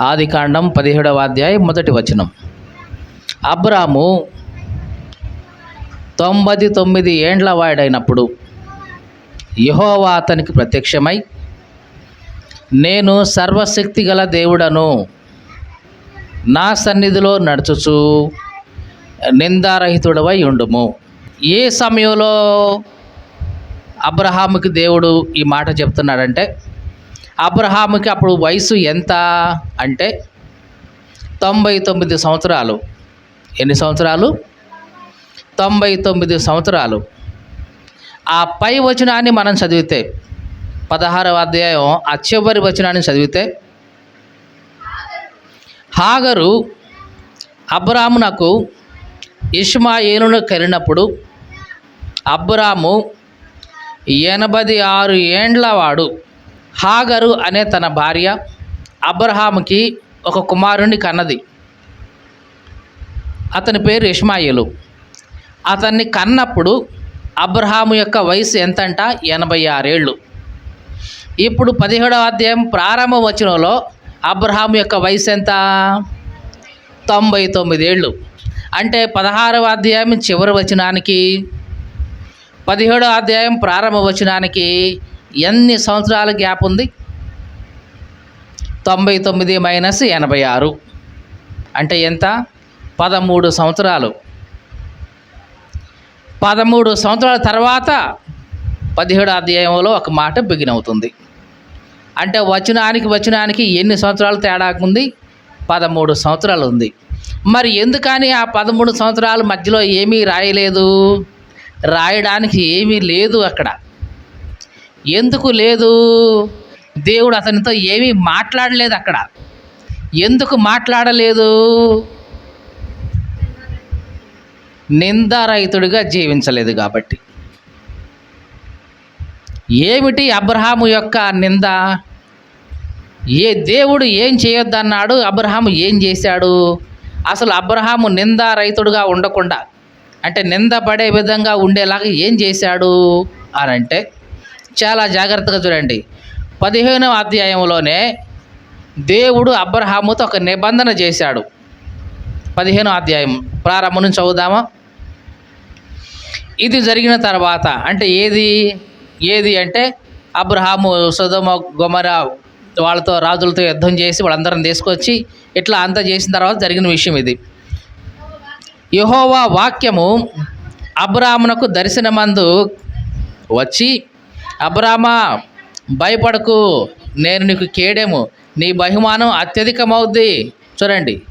ఆది కాండం పదిహేడవ అధ్యాయం మొదటి వచనం. అబ్రాము తొంభై తొమ్మిది ఏండ్ల వాడైనప్పుడు యహోవా అతనికి ప్రత్యక్షమై నేను సర్వశక్తి గల దేవుడను నా సన్నిధిలో నడుచుచు నిందారహితుడవై ఉండుము. ఏ సమయంలో అబ్రహాముకి దేవుడు ఈ మాట చెప్తున్నాడంటే అబ్రహాముకి అప్పుడు వయసు ఎంత అంటే తొంభై తొమ్మిది సంవత్సరాలు. ఎన్ని సంవత్సరాలు? తొంభై తొమ్మిది సంవత్సరాలు. ఆ పై వచనాన్ని మనం చదివితే పదహారవ అధ్యాయం ఆ చివరి వచనాన్ని చదివితే హాగరు అబ్రామునకు ఇష్మాయేలును కలిగినప్పుడు అబ్రాము ఎనభై ఆరు ఏండ్లవాడు వాడు హాగరు అనే తన భార్య అబ్రహాముకి ఒక కుమారుణ్ణి కన్నది. అతని పేరు ఇష్మాయిలు. అతన్ని కన్నప్పుడు అబ్రహాము యొక్క వయసు ఎంతంట? ఎనభై ఆరేళ్ళు. ఇప్పుడు పదిహేడవ అధ్యాయం ప్రారంభ వచనంలో అబ్రహాము యొక్క వయసు ఎంత? తొంభై తొమ్మిదేళ్ళు. అంటే పదహారవ అధ్యాయం చివరి వచనానికి పదిహేడవ అధ్యాయం ప్రారంభ వచనానికి ఎన్ని సంవత్సరాల గ్యాప్ ఉంది? తొంభై తొమ్మిది మైనస్ ఎనభై ఆరు. అంటే ఎంత? పదమూడు సంవత్సరాలు. పదమూడు సంవత్సరాల తర్వాత పదిహేడు అధ్యాయంలో ఒక మాట బిగిన్ అవుతుంది. అంటే వచనానికి వచనానికి ఎన్ని సంవత్సరాలు తేడాకుంది ఉంది? పదమూడు సంవత్సరాలు ఉంది. మరి ఎందుకని ఆ పదమూడు సంవత్సరాల మధ్యలో ఏమీ రాయలేదు? రాయడానికి ఏమీ లేదు అక్కడ. ఎందుకు లేదు? దేవుడు అతనితో ఏమీ మాట్లాడలేదు అక్కడ. ఎందుకు మాట్లాడలేదు? నిందారహితుడిగా జీవించలేదు కాబట్టి. ఏమిటి అబ్రహాము యొక్క నింద? ఏ దేవుడు ఏం చేయొద్దన్నాడు? అబ్రహాము ఏం చేశాడు? అసలు అబ్రహాము నిందారహితుడుగా ఉండకుండా అంటే నింద పడే విధంగా ఉండేలాగా ఏం చేశాడు? అని అంటే చాలా జాగ్రత్తగా చూడండి. పదిహేనవ అధ్యాయంలోనే దేవుడు అబ్రహాముతో ఒక నిబంధన చేశాడు. పదిహేనో అధ్యాయం. ప్రారంభం నుంచి చదువుదామా? ఇది జరిగిన తర్వాత అంటే ఏది? ఏది అంటే అబ్రహాము సుధమ గుమర వాళ్ళతో రాజులతో యుద్ధం చేసి వాళ్ళందరం తీసుకొచ్చి ఇట్లా అంతా చేసిన తర్వాత జరిగిన విషయం ఇది. యహోవా వాక్యము అబ్రామునకు దర్శనమందు వచ్చి అబ్రామా భయపడకు నేను నీకు కేడెము. నీ బహుమానం అత్యధికమవుద్ది. చూడండి.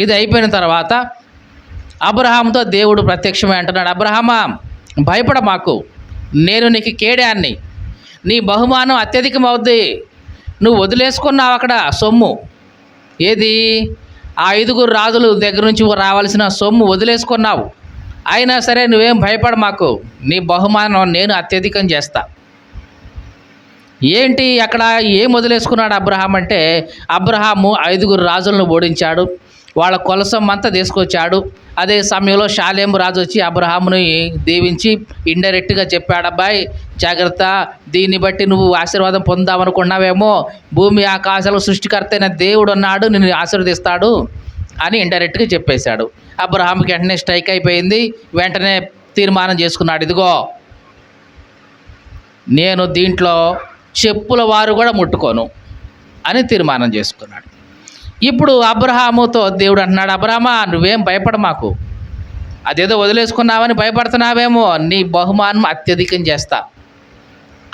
ఇది అయిపోయిన తర్వాత అబ్రహాంతో దేవుడు ప్రత్యక్షమే అంటున్నాడు అబ్రహమా భయపడ మాకు. నేను నీకు కేడాన్ని. నీ బహుమానం అత్యధికమవుద్ది. నువ్వు వదిలేసుకున్నావు అక్కడ సొమ్ము. ఏది? ఆ ఐదుగురు రాజులు దగ్గర నుంచి రావాల్సిన సొమ్ము వదిలేసుకున్నావు. అయినా సరే నువ్వేం భయపడ మాకు. నీ బహుమానం నేను అత్యధికం చేస్తా. ఏంటి అక్కడ ఏం వదిలేసుకున్నాడు అబ్రహాం అంటే అబ్రహాము ఐదుగురు రాజులను ఓడించాడు. వాళ్ళ కొలసం అంతా తీసుకొచ్చాడు. అదే సమయంలో షాలేం రాజు వచ్చి అబ్రహాముని దీవించి ఇండైరెక్ట్గా చెప్పాడు అబ్బాయి జాగ్రత్త. దీన్ని బట్టి నువ్వు ఆశీర్వాదం పొందామనుకున్నావేమో. భూమి ఆకాశాలు సృష్టికర్తైన దేవుడు అన్నాడు నిన్ను ఆశీర్వదిస్తాడు అని ఇండైరెక్ట్గా చెప్పేశాడు. అబ్రహాంకి వెంటనే స్ట్రైక్ అయిపోయింది. వెంటనే తీర్మానం చేసుకున్నాడు. ఇదిగో నేను దీంట్లో చెప్పుల వారు కూడా ముట్టుకోను అని తీర్మానం చేసుకున్నాడు. ఇప్పుడు అబ్రహాముతో దేవుడు అంటున్నాడు అబ్రహమా నువ్వేం భయపడ మాకు. అదేదో వదిలేసుకున్నావని భయపడుతున్నావేమో. నీ బహుమానం అత్యధికం చేస్తా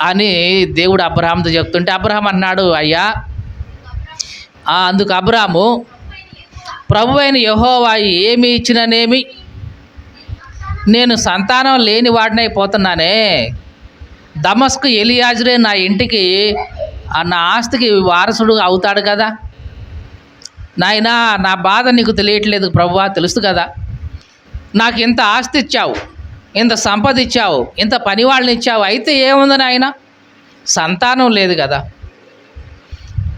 అని దేవుడు అబ్రహాంతో చెప్తుంటే అబ్రహాం అన్నాడు అయ్యా అందుకు అబ్రాము ప్రభు అయిన యహోవా ఏమి ఇచ్చిననేమి? నేను సంతానం లేని వాడినైపోతున్నానే దమస్కు ఎలియాజురే నా ఇంటికి ఆ నా ఆస్తికి వారసుడు అవుతాడు కదా? నాయనా నా బాధ నీకు తెలియట్లేదు ప్రభువా తెలుసు కదా? నాకు ఇంత ఆస్తి ఇచ్చావు ఇంత సంపద ఇచ్చావు ఇంత పని వాళ్ళని ఇచ్చావు అయితే ఏముంది నాయన? సంతానం లేదు కదా?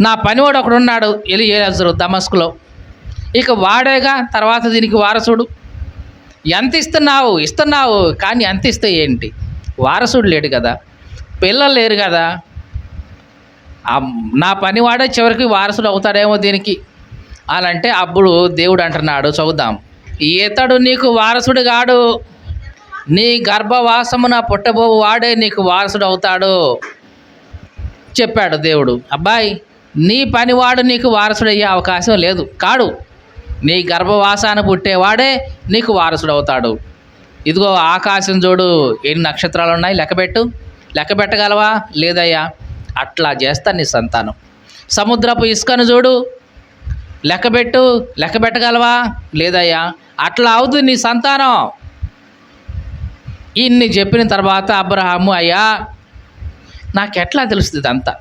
నా పనివాడు ఒకడున్నాడు ఎలియాజురు ఎలియాజరు దమస్కులో. ఇక వాడేగా తర్వాత దీనికి వారసుడు. ఎంత ఇస్తున్నావు? ఇస్తున్నావు. కానీ ఎంత ఇస్తే ఏంటి? వారసుడు లేడు కదా. పిల్లలు లేరు కదా. నా నా పనివాడే చివరికి వారసుడు అవుతాడేమో దీనికి. అలా అంటే అప్పుడు దేవుడు అంటున్నాడు చదువుదాం. ఇతడు నీకు వారసుడు కాడు. నీ గర్భవాసమున పుట్టబో వాడే నీకు వారసుడు అవుతాడు. చెప్పాడు దేవుడు. అబ్బాయి నీ పనివాడు నీకు వారసుడయ్యే అవకాశం లేదు. కాడు. నీ గర్భవాసాన పుట్టేవాడే నీకు వారసుడు అవుతాడు ఇదిగో ఆకాశం చూడు ఎన్ని నక్షత్రాలు ఉన్నాయి లెక్కబెట్టు. లెక్కబెట్టగలవా? లేదయ్యా అట్లా చేస్తా నీ సంతానం. సముద్రపు ఇసుకను చూడు లెక్కబెట్టు. లెక్కబెట్టగలవా? లేదయ్యా అట్లా అవుతుంది నీ సంతానం. ఇన్ని చెప్పిన తర్వాత అబ్రహాము అయ్యా నాకెట్లా తెలుస్తుంది అంతా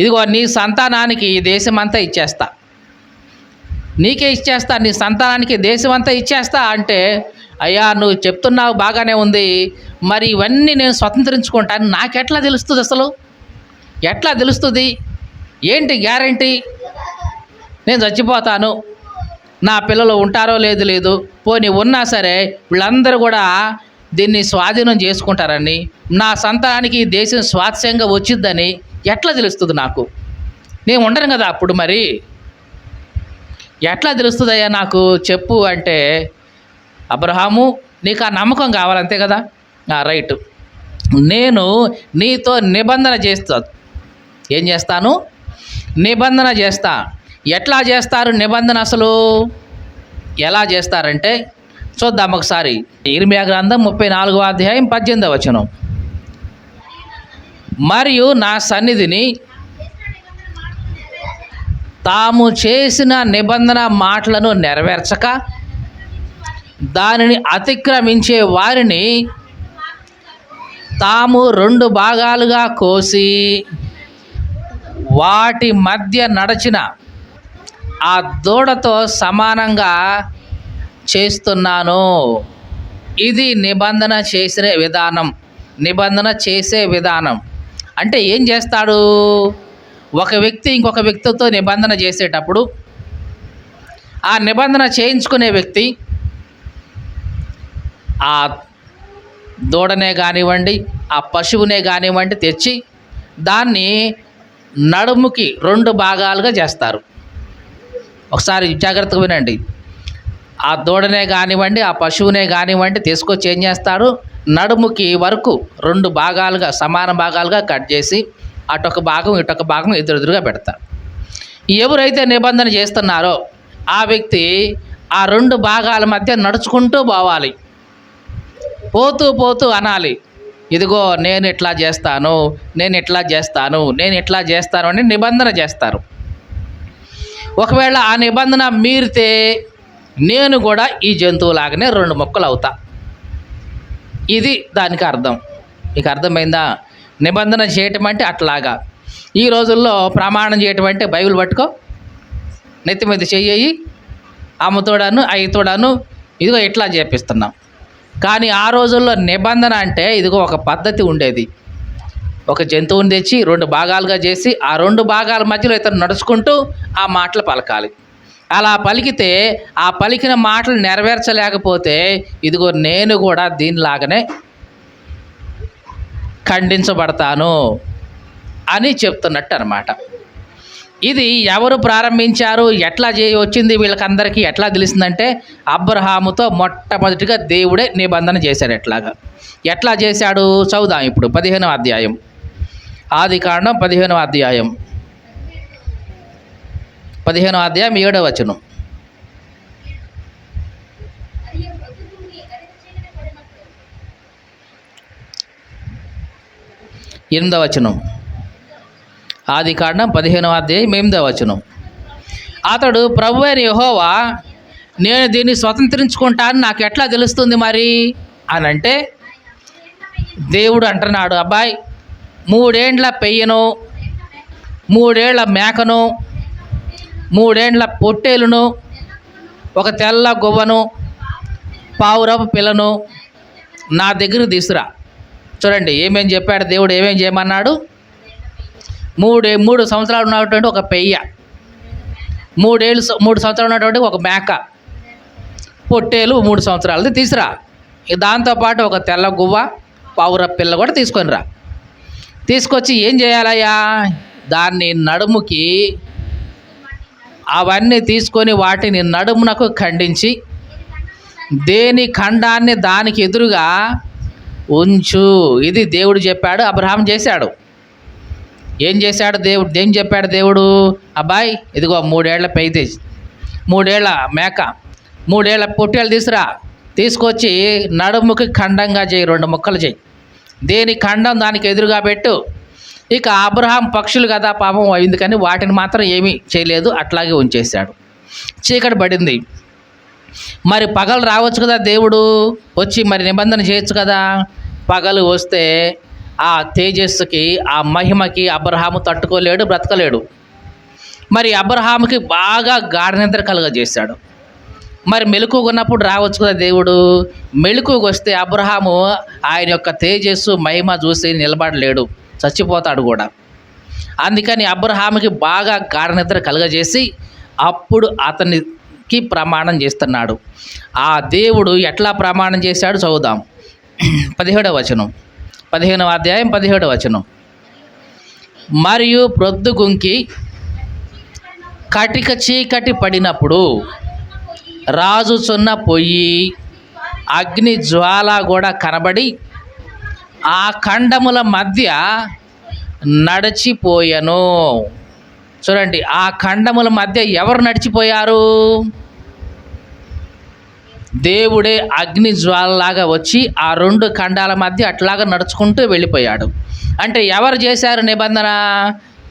ఇదిగో నీ సంతానానికి ఈ దేశం అంతా ఇచ్చేస్తా. నీకే ఇచ్చేస్తా నీ సంతానానికి దేశం అంతా ఇచ్చేస్తా అంటే అయ్యా నువ్వు చెప్తున్నావు బాగానే ఉంది మరి ఇవన్నీ నేను స్వతంత్రించుకుంటాను నాకెట్లా తెలుస్తుంది అసలు? ఎట్లా తెలుస్తుంది? ఏంటి గ్యారంటీ? నేను చచ్చిపోతాను నా పిల్లలు ఉంటారో లేదు లేదు పోనీ ఉన్నా సరే వీళ్ళందరూ కూడా దీన్ని స్వాధీనం చేసుకుంటారని నా సంతానానికి ఈ దేశం స్వాస్యంగా వచ్చిద్దని ఎట్లా తెలుస్తుంది నాకు? నేను ఉండను కదా అప్పుడు మరి. ఎట్లా తెలుస్తుందయ్యా నాకు చెప్పు అంటే అబ్రహాము నీకు ఆ నమ్మకం కావాలంతే కదా? రైట్. నేను నీతో నిబంధన చేస్తా. ఏం చేస్తాను? నిబంధన చేస్తా. ఎట్లా చేస్తారు నిబంధన అసలు? ఎలా చేస్తారంటే చూద్దాం ఒకసారి. ఇర్మియా గ్రంథం ముప్పై నాలుగో అధ్యాయం పద్దెనిమిదవ వచనం. మరియు నా సన్నిధిని తాము చేసిన నిబంధన మాటలను నెరవేర్చక దానిని అతిక్రమించే వారిని తాము రెండు భాగాలుగా కోసి వాటి మధ్య నడచిన ఆ దూడతో సమానంగా చేస్తున్నాను. ఇది నిబంధన చేసిన విధానం. నిబంధన చేసే విధానం. అంటే ఏం చేస్తాడు? ఒక వ్యక్తి ఇంకొక వ్యక్తితో నిబంధన చేసేటప్పుడు ఆ నిబంధన చేయించుకునే వ్యక్తి ఆ దూడనే కానివ్వండి ఆ పశువునే కానివ్వండి తెచ్చి దాన్ని నడుముకి రెండు భాగాలుగా చేస్తారు. ఒకసారి జాగ్రత్తగా వినండి. ఆ దూడనే కానివ్వండి ఆ పశువునే కానివ్వండి తీసుకొచ్చి ఏం చేస్తాడు? నడుముకి వరకు రెండు భాగాలుగా సమాన భాగాలుగా కట్ చేసి అటొక భాగం ఇటొక భాగం ఎదురెదురుగా పెడతారు ఎవరైతే నిబంధన చేస్తున్నారో ఆ వ్యక్తి ఆ రెండు భాగాల మధ్య నడుచుకుంటూ పోవాలి. పోతూ పోతూ అనాలి. ఇదిగో నేను ఇట్లా చేస్తాను నేను ఇట్లా చేస్తాను నేను ఇట్లా చేస్తాను అని నిబంధన చేస్తారు. ఒకవేళ ఆ నిబంధన మీరితే నేను కూడా ఈ జంతువులాగానే రెండు మొక్కలు అవుతా. ఇది దానికి అర్థం. మీకు అర్థమైందా? నిబంధన చేయటం అంటే అట్లాగా. ఈ రోజుల్లో ప్రమాణం చేయటం అంటే బైబిల్ పట్టుకో. నెత్తి మీద చెయ్యి అమ్మతోడాను అయ్యతోడాను ఇదిగో ఇట్లా చేపిస్తున్నాం. కానీ ఆ రోజుల్లో నిబంధన అంటే ఇదిగో ఒక పద్ధతి ఉండేది. ఒక జంతువుని తెచ్చి రెండు భాగాలుగా చేసి ఆ రెండు భాగాల మధ్యలో ఇతను నడుచుకుంటూ ఆ మాటలు పలకాలి. అలా పలికితే ఆ పలికిన మాటలు నెరవేర్చలేకపోతే ఇదిగో నేను కూడా దీనిలాగానే ఖండించబడతాను అని చెప్తున్నట్టు అనమాట ఇది ఎవరు ప్రారంభించారు? ఎట్లా చే వచ్చింది? వీళ్ళకందరికీ ఎట్లా తెలిసిందంటే అబ్రహాముతో మొట్టమొదటిగా దేవుడే నిబంధన చేశాడు ఎట్లాగా. ఎట్లా చేశాడు? చదుదాం ఇప్పుడు. పదిహేనవ అధ్యాయం. ఆది కాండం పదిహేనవ అధ్యాయం. పదిహేనవ అధ్యాయం ఏడవ వచనం. ఎనిమిదవ వచనం. ఆది కాండం పదిహేనవ అధ్యాయం ఎనిమిదవ వచనం. అతడు ప్రభు అయిన యహోవా నేను దీన్ని స్వతంత్రించుకుంటాను నాకు ఎట్లా తెలుస్తుంది మరి? అని అంటే దేవుడు అంటున్నాడు అబ్బాయి మూడేండ్ల పెయ్యను మూడేళ్ళ మేకను మూడేండ్ల పొట్టేలును ఒక తెల్ల గువ్వను పావురపు పిల్లను నా దగ్గర తీసురా చూడండి ఏమేమి చెప్పాడు దేవుడు ఏమేమి చేయమన్నాడు? మూడు మూడు సంవత్సరాలు ఉన్నటువంటి ఒక పెయ్య. మూడేళ్ళు మూడు సంవత్సరాలు ఉన్నటువంటి ఒక మేక. పొట్టేలు మూడు సంవత్సరాలది తీసురా. దాంతోపాటు ఒక తెల్ల గువ్వ పావుర పిల్ల కూడా తీసుకొని రా తీసుకొచ్చి ఏం చేయాలయ్యా? దాన్ని నడుముకి అవన్నీ తీసుకొని వాటిని నడుమునకు ఖండించి దేని ఖండాన్ని దానికి ఎదురుగా ఉంచు. ఇది దేవుడు చెప్పాడు అబ్రహాం చేశాడు. ఏం చేశాడు దేవుడు? ఏం చెప్పాడు దేవుడు? అబ్బాయి ఇదిగో మూడేళ్ళ పైతేజ్ మూడేళ్ళ మేక మూడేళ్ళ పొట్టేళ్ళు తీసురా. తీసుకొచ్చి నడుముకి ఖండంగా చేయి రెండు ముక్కలు చేయి. దేని ఖండం దానికి ఎదురుగా పెట్టు. ఇక అబ్రహాం పక్షులు కదా పాపం అయింది కానీ వాటిని మాత్రం ఏమీ చేయలేదు అట్లాగే ఉంచేశాడు. చీకటి పడింది. మరి పగలు రావచ్చు కదా దేవుడు వచ్చి మరి నిబంధన చేయొచ్చు కదా? పగలు వస్తే ఆ తేజస్సుకి ఆ మహిమకి అబ్రహాము తట్టుకోలేడు బ్రతకలేడు. మరి అబ్రహాముకి బాగా గాఢ నిద్ర కలుగజేశాడు. మరి మెలకు ఉన్నప్పుడు రావచ్చు కదా దేవుడు? మెలకుగా వస్తే అబ్రహాము ఆయన యొక్క తేజస్సు మహిమ చూసి నిలబడలేడు చచ్చిపోతాడు కూడా. అందుకని అబ్రహాముకి బాగా గాఢ నిద్ర కలుగజేసి అప్పుడు అతన్ని కి ప్రమాణం చేస్తున్నాడు. ఆ దేవుడు ఎట్లా ప్రమాణం చేశాడు చదువుదాం. పదిహేడవ వచనం. పదిహేనవ అధ్యాయం పదిహేడవ వచనం. మరియు ప్రొద్దుగుంకి కటిక చీకటి పడినప్పుడు రాజుచున్న పొయ్యి అగ్ని జ్వాల కూడా కనబడి ఆ ఖండముల మధ్య నడిచిపోయను. చూడండి ఆ ఖండముల మధ్య ఎవరు నడిచిపోయారు? దేవుడే అగ్ని జ్వాలలాగా వచ్చి ఆ రెండు ఖండాల మధ్య అట్లాగా నడుచుకుంటూ వెళ్ళిపోయాడు. అంటే ఎవరు చేశారు నిబంధన?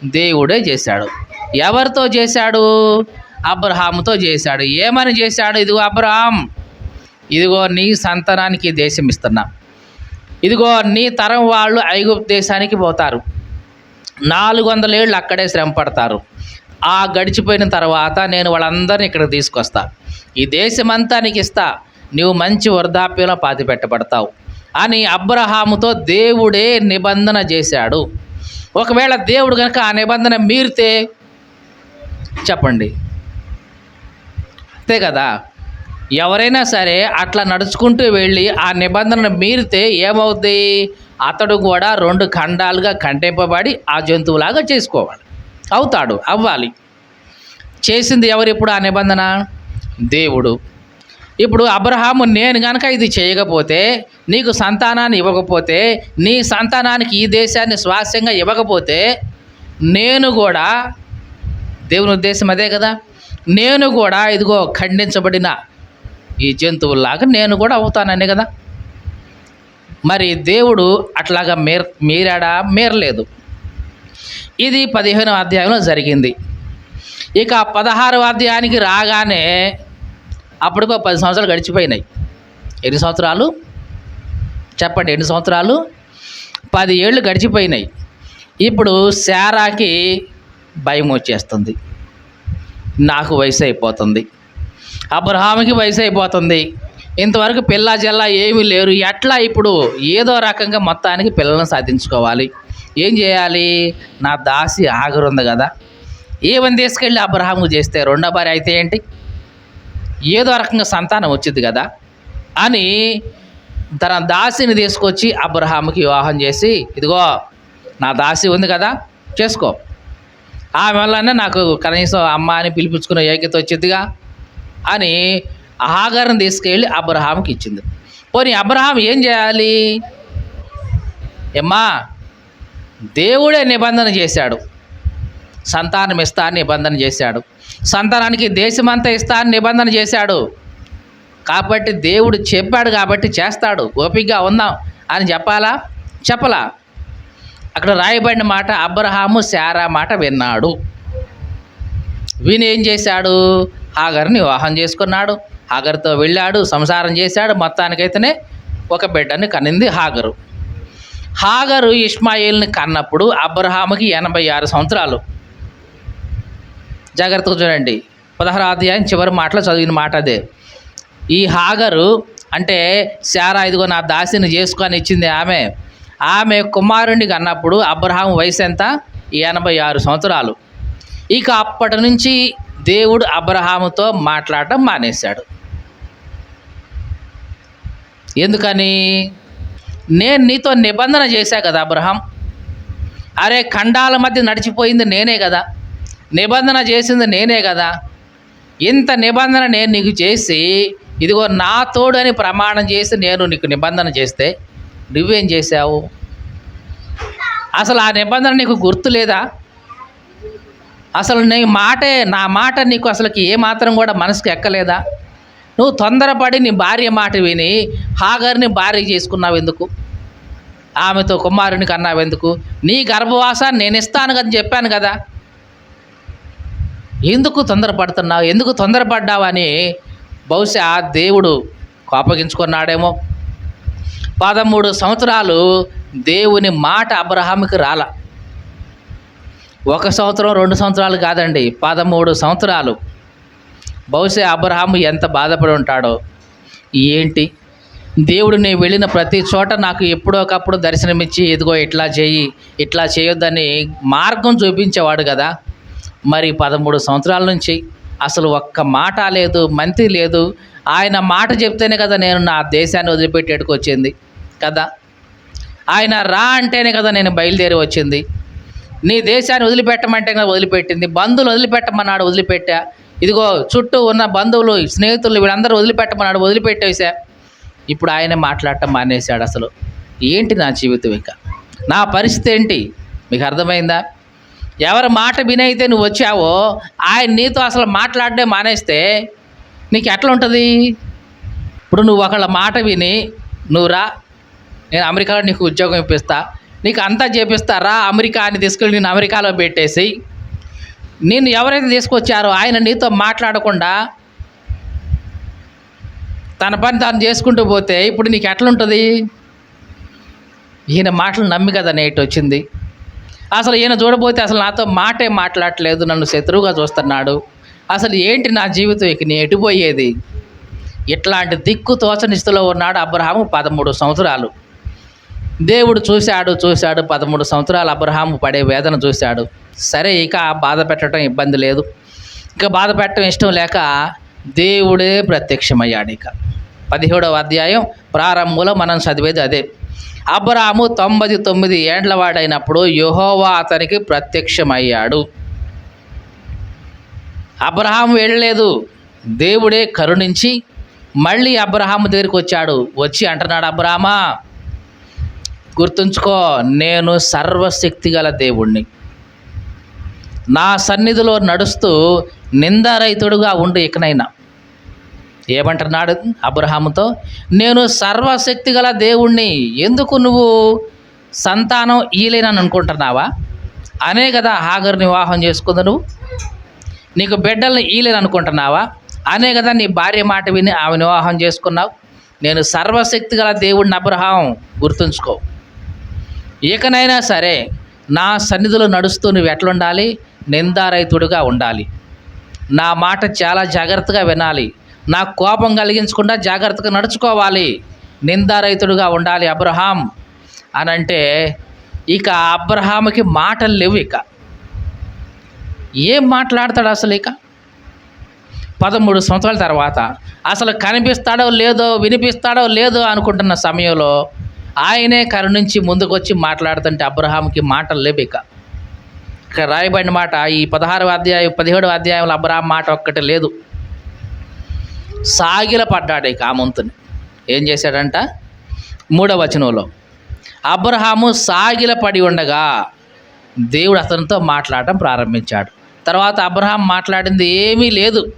దేవుడే చేశాడు. ఎవరితో చేశాడు? అబ్రహాముతో చేశాడు. ఏమని చేశాడు? ఇదిగో అబ్రహాం. ఇదిగో నీ సంతానానికి దేశం ఇస్తున్నా. ఇదిగో నీ తరం వాళ్ళు ఐగుప్తు దేశానికి పోతారు. నాలుగు వందల ఏళ్ళు అక్కడే శ్రమ పడతారు ఆ గడిచిపోయిన తర్వాత నేను వాళ్ళందరినీ ఇక్కడికి తీసుకొస్తా. ఈ దేశమంతా నీకు ఇస్తా. నువ్వు మంచి వృద్ధాప్యంలో పాతి పెట్టబడతావు. అని అబ్రహాముతో దేవుడే నిబంధన చేశాడు. ఒకవేళ దేవుడు కనుక ఆ నిబంధన మీరితే చెప్పండి. అంతే కదా? ఎవరైనా సరే అట్లా నడుచుకుంటూ వెళ్ళి ఆ నిబంధనను మీరితే ఏమవుద్ది? అతడు కూడా రెండు ఖండాలుగా ఖండింపబడి ఆ జంతువులాగా చేసుకోవాలి. అవుతాడు అవ్వాలి. చేసింది ఎవరు ఇప్పుడు ఆ నిబంధన? దేవుడు. ఇప్పుడు అబ్రహాము నేను గనక ఇది చేయకపోతే నీకు సంతానాన్ని ఇవ్వకపోతే నీ సంతానానికి ఈ దేశాన్ని స్వాస్యంగా ఇవ్వకపోతే నేను కూడా దేవుని ఉద్దేశం అదే కదా? నేను కూడా ఇదిగో ఖండించబడిన ఈ జంతువుల్లాగా నేను కూడా అవుతానని కదా. మరి దేవుడు అట్లాగా మీర్ మీరాడా? మీరలేదు. ఇది పదిహేను అధ్యాయంలో జరిగింది. ఇక పదహారు అధ్యాయానికి రాగానే అప్పటికో పది సంవత్సరాలు గడిచిపోయినాయి. ఎన్ని సంవత్సరాలు? చెప్పండి ఎన్ని సంవత్సరాలు? పది ఏళ్ళు గడిచిపోయినాయి. ఇప్పుడు శారాకి భయం వచ్చేస్తుంది. నాకు వయసు అయిపోతుంది. అబ్రహాంకి వయసు అయిపోతుంది. ఇంతవరకు పిల్ల జల్ల ఏమీ లేరు. ఎట్లా ఇప్పుడు ఏదో రకంగా మొత్తానికి పిల్లలను సాధించుకోవాలి? ఏం చేయాలి? నా దాసి ఆగరు ఉంది కదా. ఏమని తీసుకెళ్ళి అబ్రహాము చేస్తే? రెండో భార్య అయితే ఏంటి? ఏదో రకంగా సంతానం వచ్చింది కదా అని తన దాసిని తీసుకొచ్చి అబ్రహాముకి వివాహం చేసి ఇదిగో నా దాసి ఉంది కదా చేసుకో. ఆమె వల్లనే నాకు కనీసం అమ్మ అని పిలిపించుకునే యోగ్యత వచ్చిందిగా అని ఆహాగారం తీసుకెళ్ళి అబ్రహాంకి ఇచ్చింది. పోనీ అబ్రహాం ఏం చేయాలి? ఎమ్మా దేవుడే నిబంధన చేశాడు. సంతానం ఇస్తా అని నిబంధన చేశాడు. సంతానానికి దేశమంతా ఇస్తా అని నిబంధన చేశాడు. కాబట్టి దేవుడు చెప్పాడు కాబట్టి చేస్తాడు. ఓపికగా ఉందాం అని చెప్పాలా? చెప్పలా. అక్కడ రాయబడిన మాట అబ్రహాము శారా మాట విన్నాడు. విని ఏం చేశాడు? హాగర్ని వివాహం చేసుకున్నాడు. హాగర్తో వెళ్ళాడు సంసారం చేశాడు. మొత్తానికైతేనే ఒక బిడ్డని కనింది హాగరు. హాగరు ఇస్మాయిల్ని కన్నప్పుడు అబ్రహాముకి ఎనభై ఆరు సంవత్సరాలు. జాగ్రత్తగా చూడండి. పదహారు అధ్యాయం చివరి మాటలో చదివిన మాట అదే. ఈ హాగరు అంటే శారా ఇదిగో నా దాసిని చేసుకొని ఇచ్చింది ఆమె. ఆమె కుమారుడికి అన్నప్పుడు అబ్రహాం వయసు ఎంత ఎనభై ఆరు సంవత్సరాలు. ఇక అప్పటి నుంచి దేవుడు అబ్రహాముతో మాట్లాడటం మానేశాడు. ఎందుకని? నేను నీతో నిబంధన చేశా కదా అబ్రహాం. అరే ఖండాల మధ్య నడిచిపోయింది నేనే కదా. నిబంధన చేసింది నేనే కదా. ఇంత నిబంధన నేను నీకు చేసి ఇదిగో నా తోడు అని ప్రమాణం చేసి నేను నీకు నిబంధన చేస్తే నువ్వేం చేశావు? అసలు ఆ నిబంధన నీకు గుర్తు లేదా అసలు నీ మాటే నా మాట నీకు అసలుకి ఏమాత్రం కూడా మనసుకు ఎక్కలేదా? నువ్వు తొందరపడి నీ భార్య మాట విని హాగర్ని భార్య చేసుకున్నావు ఎందుకు? ఆమెతో కుమారుని కన్నావెందుకు ఎందుకు? నీ గర్భవాసాన్ని నేను ఇస్తాను కదా చెప్పాను కదా. ఎందుకు తొందరపడుతున్నావు? ఎందుకు తొందరపడ్డావని బహుశా దేవుడు కోపగించుకున్నాడేమో. పదమూడు సంవత్సరాలు దేవుని మాట అబ్రహాంకి రాల. ఒక సంవత్సరం రెండు సంవత్సరాలు కాదండి పదమూడు సంవత్సరాలు. బహుశా అబ్రహాము ఎంత బాధపడి ఉంటాడో. ఏంటి? దేవుడు నేను వెళ్ళిన ప్రతి చోట నాకు ఎప్పుడో ఒకప్పుడు దర్శనమిచ్చి ఇదిగో ఇట్లా చేయి ఇట్లా చేయొద్దని మార్గం చూపించేవాడు కదా. మరి పదమూడు సంవత్సరాల నుంచి అసలు ఒక్క మాట లేదు మంతి లేదు. ఆయన మాట చెప్తేనే కదా నేను నా దేశాన్ని వదిలిపెట్టి వచ్చింది కదా. ఆయన రా అంటేనే కదా నేను బయలుదేరి వచ్చింది. నీ దేశాన్ని వదిలిపెట్టమంటే వదిలిపెట్టింది. బంధువులు వదిలిపెట్టమన్నాడు వదిలిపెట్టా. ఇదిగో చుట్టూ ఉన్న బంధువులు స్నేహితులు వీళ్ళందరూ వదిలిపెట్టమన్నాడు వదిలిపెట్టేసా ఇప్పుడు ఆయన మాట్లాడటం మానేశాడు అసలు. ఏంటి నా జీవితం ఇంకా? నా పరిస్థితి ఏంటి? మీకు అర్థమైందా? ఎవరి మాట వినైతే నువ్వు వచ్చావో ఆయన నీతో అసలు మాట్లాడడే మానేస్తే నీకు ఎట్లా ఉంటుంది? ఇప్పుడు నువ్వు ఒకళ్ళ మాట విని నువ్వు రా నేను అమెరికాలో నీకు ఉద్యోగం ఇప్పిస్తా. నీకు అంతా చేపిస్తారా? అమెరికా అని తీసుకెళ్ళి నేను అమెరికాలో పెట్టేసి నేను ఎవరైతే తీసుకొచ్చారో ఆయన నీతో మాట్లాడకుండా తన పని తాను చేసుకుంటూ పోతే ఇప్పుడు నీకు ఎట్లుంటుంది? ఈయన మాటలు నమ్మి కదా నేటి వచ్చింది. అసలు ఈయన చూడబోతే అసలు నాతో మాటే మాట్లాడట్లేదు నన్ను శత్రువుగా చూస్తున్నాడు. అసలు ఏంటి నా జీవితం? ఇక నేను ఎటుపోయేది ఇట్లాంటి దిక్కు తోచని స్థితిలో ఉన్నాడు అబ్రహాము పదమూడు సంవత్సరాలు. దేవుడు చూశాడు చూశాడు. పదమూడు సంవత్సరాలు అబ్రహాము పడే వేదన చూశాడు. సరే ఇక బాధ పెట్టడం ఇబ్బంది లేదు. ఇక బాధ పెట్టడం ఇష్టం లేక దేవుడే ప్రత్యక్షమయ్యాడు ఇక. పదిహేడవ అధ్యాయం ప్రారంభంలో మనం చదివేది అదే. అబ్రాము తొంభై తొమ్మిది ఏండ్లవాడైనప్పుడు యహోవా అతనికి ప్రత్యక్షమయ్యాడు. అబ్రహాం వెళ్ళలేదు. దేవుడే కరుణించి మళ్ళీ అబ్రహాము దగ్గరికి వచ్చాడు. వచ్చి అంటున్నాడు అబ్రహామా గుర్తుంచుకో నేను సర్వశక్తి గల దేవుణ్ణి. నా సన్నిధిలో నడుస్తూ నిందారహితుడుగా ఉండు ఇకనైనా. ఏమంటున్నాడు అబ్రహాముతో? నేను సర్వశక్తి గల దేవుణ్ణి. ఎందుకు నువ్వు సంతానం ఈలేనని అనుకుంటున్నావా? అనే కదా హాగర్ని వివాహం చేసుకుంది నువ్వు. నీకు బిడ్డల్ని ఈలేని అనుకుంటున్నావా? అనే కదా నీ భార్య మాట విని ఆమె వివాహం చేసుకున్నావు. నేను సర్వశక్తి గల దేవుడిని అబ్రహాం గుర్తుంచుకో. ఇకనైనా సరే నా సన్నిధిలో నడుస్తూ నువ్వు ఎట్లుండాలి? నిందారైతుడుగా ఉండాలి. నా మాట చాలా జాగ్రత్తగా వినాలి. నా కోపం కలిగించకుండా జాగ్రత్తగా నడుచుకోవాలి. నిందారైతుడుగా ఉండాలి అబ్రహాం. అని అంటే ఇక అబ్రహాముకి మాటలు లేవు ఇక. ఏం మాట్లాడతాడు అసలు ఇక? పదమూడు సంవత్సరాల తర్వాత అసలు కనిపిస్తాడో లేదో వినిపిస్తాడో లేదో అనుకుంటున్న సమయంలో ఆయనే కరుణించి ముందుకొచ్చి మాట్లాడుతుంటే అబ్రహాంకి మాటలు లేవు ఇక. ఇక్కడ రాయబడిన మాట ఈ పదహారవ అధ్యాయం పదిహేడవ అధ్యాయంలో అబ్రహాం మాట ఒక్కటి లేదు. సాగిల పడ్డాడు ఇక ఆ ఏం చేశాడంట? మూడవ వచనంలో అబ్రహాము సాగిల పడి ఉండగా దేవుడు అతనితో మాట్లాడటం ప్రారంభించాడు. తర్వాత అబ్రహాం మాట్లాడింది ఏమీ లేదు.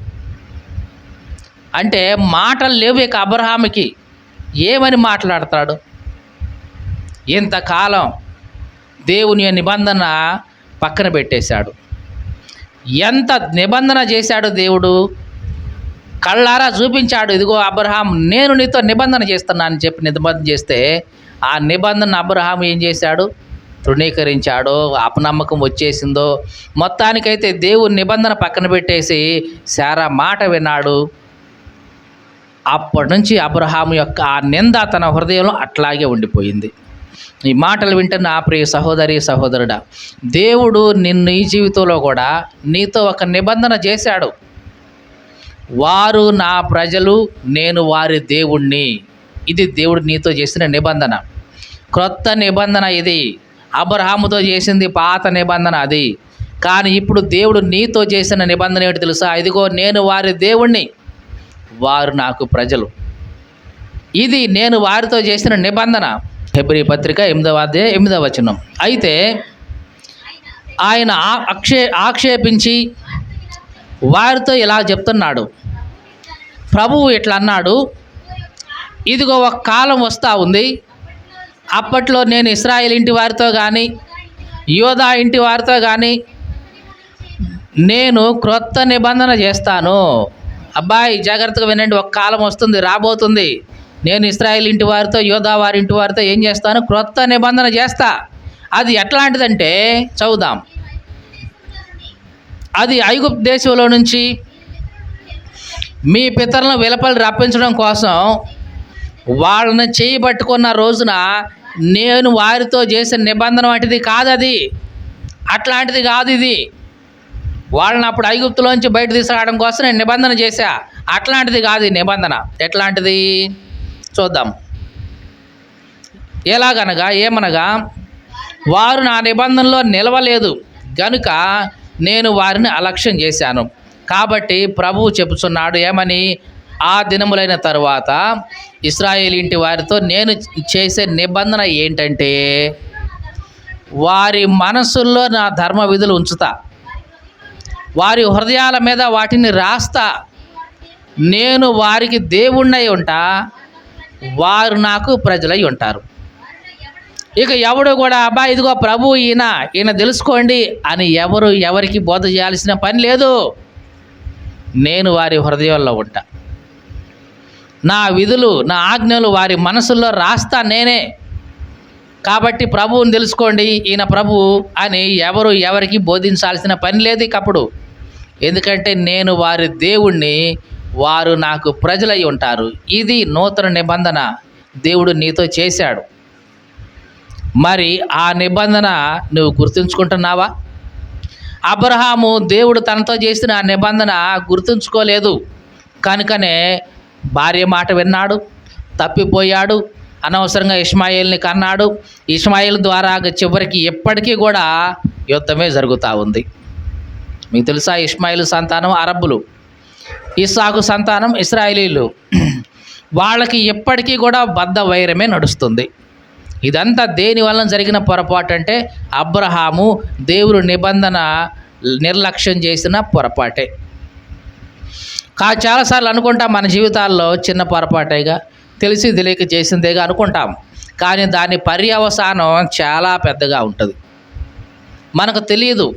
అంటే మాటలు లేవు ఇక అబ్రహాముకి. ఏమని మాట్లాడతాడు? ఇంతకాలం దేవుని నిబంధన పక్కన పెట్టేశాడు? ఎంత నిబంధన చేశాడు దేవుడు? కళ్ళారా చూపించాడు ఇదిగో అబ్రహాం నేను నీతో నిబంధన చేస్తున్నానని చెప్పి నిబంధన చేస్తే ఆ నిబంధన అబ్రహాం ఏం చేశాడు? తృణీకరించాడో అపనమ్మకం వచ్చేసిందో. మొత్తానికైతే దేవుని నిబంధన పక్కన పెట్టేసి సారా మాట విన్నాడు. అప్పటి నుంచి అబ్రహాం యొక్క ఆ నింద తన హృదయంలో అట్లాగే ఉండిపోయింది. ఈ మాటలు వింటున్న ఆ ప్రియ సహోదరి సహోదరుడా దేవుడు నిన్ను ఈ జీవితంలో కూడా నీతో ఒక నిబంధన చేశాడు. వారు నా ప్రజలు నేను వారి దేవుణ్ణి. ఇది దేవుడు నీతో చేసిన నిబంధన. క్రొత్త నిబంధన ఇది. అబ్రహాముతో చేసింది పాత నిబంధన అది. కానీ ఇప్పుడు దేవుడు నీతో చేసిన నిబంధన ఏమిటి తెలుసా? ఇదిగో నేను వారి దేవుణ్ణి. వారు నాకు ప్రజలు. ఇది నేను వారితో చేసిన నిబంధన. ఫిబ్రి పత్రిక ఎనిమిదవ అధ్యాయ ఎనిమిదవ వచనం. అయితే ఆయన ఆక్షే అక్షే ఆక్షేపించి వారితో ఇలా చెప్తున్నాడు. ప్రభువు ఇట్లా అన్నాడు ఇదిగో ఒక కాలం వస్తూ ఉంది. అప్పట్లో నేను ఇస్రాయేల్ ఇంటి వారితో కానీ యోధా ఇంటి వారితో కానీ నేను క్రొత్త నిబంధన చేస్తాను. అబ్బాయి జాగ్రత్తగా వినండి ఒక కాలం వస్తుంది రాబోతుంది. నేను ఇస్రాయేల్ ఇంటి వారితో యోధా వారి ఇంటి వారితో ఏం చేస్తాను? క్రొత్త నిబంధన చేస్తా. అది ఎట్లాంటిదంటే చదువుదాం. అది ఐగుప్తు దేశంలో నుంచి మీ పితరులను వెలపలు రప్పించడం కోసం వాళ్ళని చేయి పట్టుకున్న రోజున నేను వారితో చేసిన నిబంధన వంటిది కాదు అది అట్లాంటిది కాదు ఇది. వాళ్ళని అప్పుడు ఐగుప్తులోంచి బయట తీసుకురావడం కోసం నేను నిబంధన చేశా. అట్లాంటిది కాదు ఈ నిబంధన. ఎట్లాంటిది? చూద్దాం. ఎలాగనగా ఏమనగా వారు నా నిబంధనలో నిలవలేదు గనుక నేను వారిని అలక్ష్యం చేశాను. కాబట్టి ప్రభువు చెప్పుచున్నాడు ఏమని? ఆ దినములైన తరువాత ఇస్రాయేల్ ఇంటి వారితో నేను చేసే నిబంధన ఏంటంటే వారి మనసుల్లో నా ధర్మ విధులు ఉంచుతా. వారి హృదయాల మీద వాటిని రాస్తా. నేను వారికి దేవుణ్ణై ఉంటా. వారు నాకు ప్రజలై ఉంటారు. ఇక ఎవడు కూడా అబ్బా ఇదిగో ప్రభు ఈయన ఈయన తెలుసుకోండి అని ఎవరు ఎవరికి బోధ చేయాల్సిన పని లేదు. నేను వారి హృదయంలో ఉంటా. నా విధులు నా ఆజ్ఞలు వారి మనసుల్లో రాస్తా నేనే. కాబట్టి ప్రభువుని తెలుసుకోండి ఈయన ప్రభు అని ఎవరు ఎవరికి బోధించాల్సిన పని లేదు ఇకప్పుడు. ఎందుకంటే నేను వారి దేవుణ్ణి వారు నాకు ప్రజలై ఉంటారు. ఇది నూతన నిబంధన దేవుడు నీతో చేశాడు. మరి ఆ నిబంధన నువ్వు గుర్తుంచుకుంటున్నావా? అబ్రహాము దేవుడు తనతో చేసిన ఆ నిబంధన గుర్తుంచుకోలేదు. కనుకనే భార్య మాట విన్నాడు తప్పిపోయాడు అనవసరంగా ఇస్మాయిల్ని కన్నాడు. ఇస్మాయిల్ ద్వారా చివరికి ఎప్పటికీ కూడా యుద్ధమే జరుగుతూ ఉంది. మీకు తెలుసా ఇస్మాయిల్ సంతానం? అరబ్బులు. ఇస్సాకు సంతానం ఇస్రాయేలీలు. వాళ్ళకి ఎప్పటికీ కూడా బద్ధ వైరమే నడుస్తుంది. ఇదంతా దేని వలన జరిగిన పొరపాటు అంటే అబ్రహాము దేవుడు నిబంధన నిర్లక్ష్యం చేసిన పొరపాటే. కా చాలాసార్లు అనుకుంటాం మన జీవితాల్లో చిన్న పొరపాటేగా తెలిసి తెలియక చేసిందేగా అనుకుంటాం. కానీ దాని పర్యవసానం చాలా పెద్దగా ఉంటుంది. మనకు తెలియదు.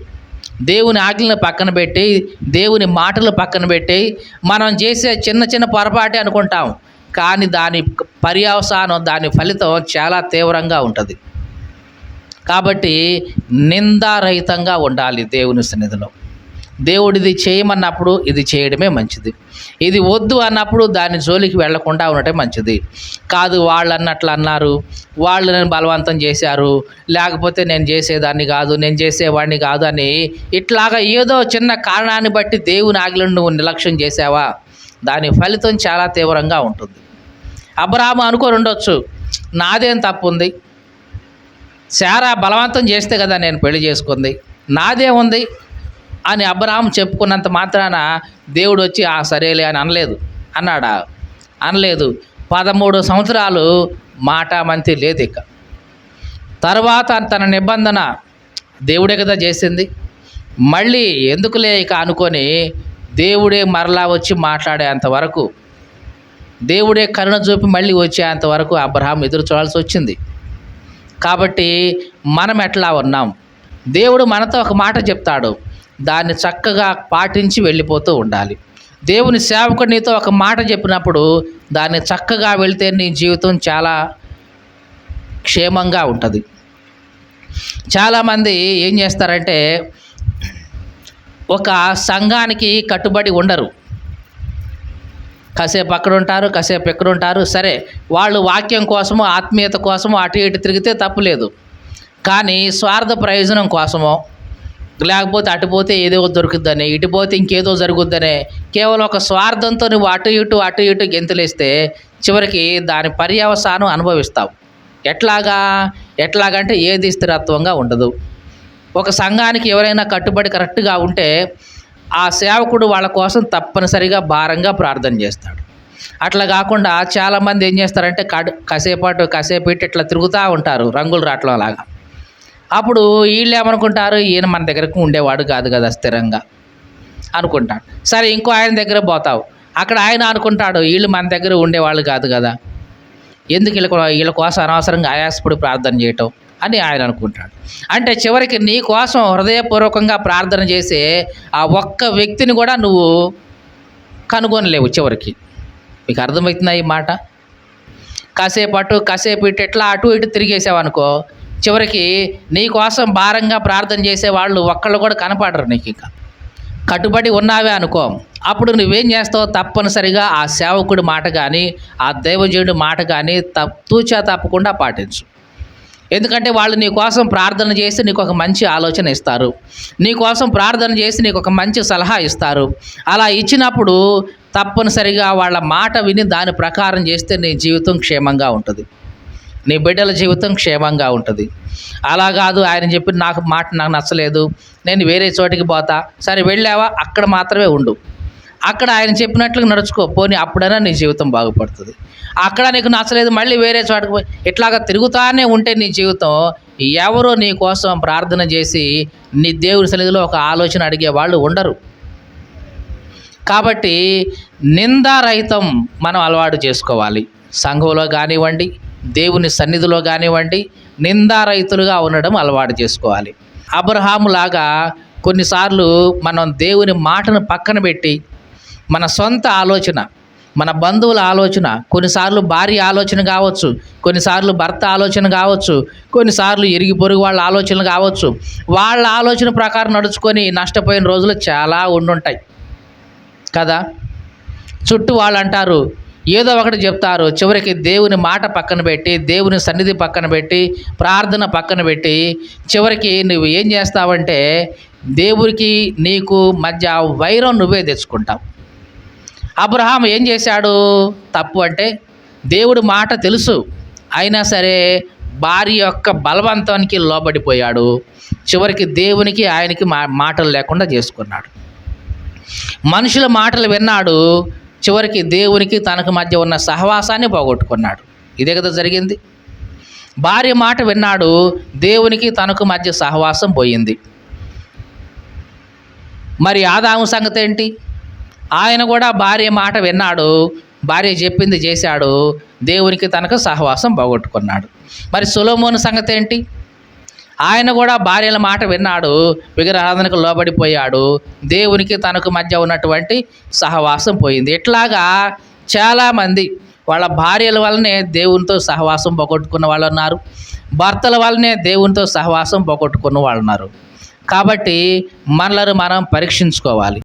దేవుని ఆజ్ఞలను పక్కన పెట్టి దేవుని మాటలు పక్కన పెట్టి మనం చేసే చిన్న చిన్న పొరపాటే అనుకుంటాం. కానీ దాని పర్యవసానం దాని ఫలితం చాలా తీవ్రంగా ఉంటుంది. కాబట్టి నిందారహితంగా ఉండాలి దేవుని సన్నిధిలో. దేవుడిది చేయమన్నప్పుడు ఇది చేయడమే మంచిది. ఇది వద్దు అన్నప్పుడు దాని జోలికి వెళ్ళకుండా ఉండటం మంచిది. కాదు వాళ్ళు అన్నట్లు అన్నారు. వాళ్ళు నేను బలవంతం చేశారు. లేకపోతే నేను చేసేదాన్ని కాదు నేను చేసేవాడిని కాదు అని ఇట్లాగా ఏదో చిన్న కారణాన్ని బట్టి దేవుని ఆగిలను నువ్వు నిర్లక్ష్యం చేసావా దాని ఫలితం చాలా తీవ్రంగా ఉంటుంది. అబ్రాహ్మ అనుకోని ఉండొచ్చు. నాదేం తప్పు ఉంది శారా బలవంతం చేస్తే కదా నేను పెళ్ళి చేసుకుంది. నాదే ఉంది అని అబ్రహాం చెప్పుకున్నంత మాత్రాన దేవుడు వచ్చి ఆ సరేలే అని అనలేదు. అన్నాడా? అనలేదు. పదమూడు సంవత్సరాలు మాట మంతి లేదు ఇక తర్వాత తన నిబంధన దేవుడే కదా చేసింది. మళ్ళీ ఎందుకులే ఇక అనుకొని దేవుడే మరలా వచ్చి మాట్లాడేంత వరకు దేవుడే కరుణ చూపి మళ్ళీ వచ్చేంత వరకు అబ్రహాం ఎదురు చూడాల్సి వచ్చింది. కాబట్టి మనం ఎట్లా ఉన్నాం? దేవుడు మనతో ఒక మాట చెప్తాడు. దాన్ని చక్కగా పాటించి వెళ్ళిపోతూ ఉండాలి. దేవుని సేవకుడు నీతో ఒక మాట చెప్పినప్పుడు దాన్ని చక్కగా వెళితే నీ జీవితం చాలా క్షేమంగా ఉంటుంది. చాలామంది ఏం చేస్తారంటే ఒక సంఘానికి కట్టుబడి ఉండరు. కాసేపు అక్కడ ఉంటారు కాసేపు ఎక్కడ ఉంటారు సరే వాళ్ళు వాక్యం కోసమో ఆత్మీయత కోసమో అటు ఇటు తిరిగితే తప్పులేదు కానీ స్వార్థ ప్రయోజనం కోసమో లేకపోతే అటు పోతే ఏదో దొరుకుద్దని ఇటు పోతే ఇంకేదో జరుగుద్దనే కేవలం ఒక స్వార్థంతో నువ్వు అటు ఇటు అటు ఇటు గెంతులేస్తే చివరికి దాని పర్యవసానం అనుభవిస్తావు. ఎట్లాగా? ఎట్లాగంటే ఏది స్థిరత్వంగా ఉండదు. ఒక సంఘానికి ఎవరైనా కట్టుబడి కరెక్ట్గా ఉంటే ఆ సేవకుడు వాళ్ళ కోసం తప్పనిసరిగా భారంగా ప్రార్థన చేస్తాడు. అట్లా కాకుండా చాలామంది ఏం చేస్తారంటే కడు కాసేపాటు కాసేపు ఇట్లా తిరుగుతూ ఉంటారు రంగులు రావట్లం లాగా అప్పుడు వీళ్ళు ఏమనుకుంటారు? ఈయన మన దగ్గరకు ఉండేవాడు కాదు కదా స్థిరంగా అనుకుంటాడు. సరే ఇంకో ఆయన దగ్గర పోతావు. అక్కడ ఆయన అనుకుంటాడు వీళ్ళు మన దగ్గర ఉండేవాళ్ళు కాదు కదా. ఎందుకు వీళ్ళ వీళ్ళ కోసం అనవసరంగా ఆయాసపడి ప్రార్థన చేయటం అని ఆయన అనుకుంటాడు. అంటే చివరికి నీ కోసం హృదయపూర్వకంగా ప్రార్థన చేసే ఆ ఒక్క వ్యక్తిని కూడా నువ్వు కనుగొనలేవు చివరికి. మీకు అర్థమవుతుందా ఈ మాట? కాసేపు అటు కాసేపు ఇటు ఎట్లా అటు ఇటు తిరిగేసావనుకో చివరికి నీ కోసం భారంగా ప్రార్థన చేసే వాళ్ళు ఒక్కళ్ళు కూడా కనపడరు నీకు ఇంకా. కట్టుబడి ఉన్నావే అనుకో. అప్పుడు నువ్వేం చేస్తావు తప్పనిసరిగా ఆ సేవకుడి మాట కానీ ఆ దైవజనుడి మాట కానీ తప్ తూచా తప్పకుండా పాటించు. ఎందుకంటే వాళ్ళు నీ కోసం ప్రార్థన చేసి నీకు ఒక మంచి ఆలోచన ఇస్తారు. నీ కోసం ప్రార్థన చేసి నీకు ఒక మంచి సలహా ఇస్తారు. అలా ఇచ్చినప్పుడు తప్పనిసరిగా వాళ్ళ మాట విని దాని ప్రకారం చేస్తే నీ జీవితం క్షేమంగా ఉంటుంది. నీ బిడ్డల జీవితం క్షేమంగా ఉంటుంది. అలా కాదు ఆయన చెప్పి నాకు మాట నాకు నచ్చలేదు నేను వేరే చోటికి పోతా. సరే వెళ్ళావా? అక్కడ మాత్రమే ఉండు. అక్కడ ఆయన చెప్పినట్లు నడుచుకో. పోనీ అప్పుడైనా నీ జీవితం బాగుపడుతుంది. అక్కడ నీకు నచ్చలేదు మళ్ళీ వేరే చోటకి పోయి ఇట్లాగా తిరుగుతానే ఉంటే నీ జీవితం ఎవరో నీ కోసం ప్రార్థన చేసి నీ దేవుడి సన్నిధిలో ఒక ఆలోచన అడిగే వాళ్ళు ఉండరు. కాబట్టి నిందారహితం మనం అలవాటు చేసుకోవాలి. సంఘంలో కానివ్వండి దేవుని సన్నిధిలో కానివ్వండి నిందారైతులుగా ఉండడం అలవాటు చేసుకోవాలి. అబ్రహాము లాగా కొన్నిసార్లు మనం దేవుని మాటను పక్కన పెట్టి మన సొంత ఆలోచన మన బంధువుల ఆలోచన కొన్నిసార్లు భార్య ఆలోచన కావచ్చు కొన్నిసార్లు భర్త ఆలోచన కావచ్చు కొన్నిసార్లు ఇరిగి పొరుగు వాళ్ళ ఆలోచనలు కావచ్చు వాళ్ళ ఆలోచన ప్రకారం నడుచుకొని నష్టపోయిన రోజులు చాలా ఉండుంటాయి. కదా? చుట్టూ వాళ్ళు అంటారు ఏదో ఒకటి చెప్తారు. చివరికి దేవుని మాట పక్కన పెట్టి దేవుని సన్నిధి పక్కన పెట్టి ప్రార్థన పక్కన పెట్టి చివరికి నువ్వు ఏం చేస్తావంటే దేవుడికి నీకు మధ్య వైరం నువ్వే తెచ్చుకుంటావు. అబ్రహాం ఏం చేశాడు? తప్పు అంటే దేవుడి మాట తెలుసు. అయినా సరే భార్య యొక్క బలవంతానికి లోబడిపోయాడు. చివరికి దేవునికి ఆయనకి మా మాటలు లేకుండా చేసుకున్నాడు. మనుషుల మాటలు విన్నాడు. చివరికి దేవునికి తనకు మధ్య ఉన్న సహవాసాన్ని పోగొట్టుకున్నాడు. ఇదే కదా జరిగింది. భార్య మాట విన్నాడు దేవునికి తనకు మధ్య సహవాసం పోయింది. మరి ఆదాము సంగతి ఏంటి? ఆయన కూడా భార్య మాట విన్నాడు భార్య చెప్పింది చేశాడు దేవునికి తనకు సహవాసం పోగొట్టుకున్నాడు. మరి సులోమోని సంగతి ఏంటి? ఆయన కూడా భార్యల మాట విన్నాడు విగ్రహారాధనకు లోబడిపోయాడు దేవునికి తనకు మధ్య ఉన్నటువంటి సహవాసం పోయింది. ఇట్లాగా చాలామంది వాళ్ళ భార్యల వల్లనే దేవునితో సహవాసం పోగొట్టుకున్న వాళ్ళు ఉన్నారు భర్తల వల్లనే దేవునితో సహవాసం పోగొట్టుకున్న వాళ్ళు ఉన్నారు. కాబట్టి మనలను మనం పరీక్షించుకోవాలి.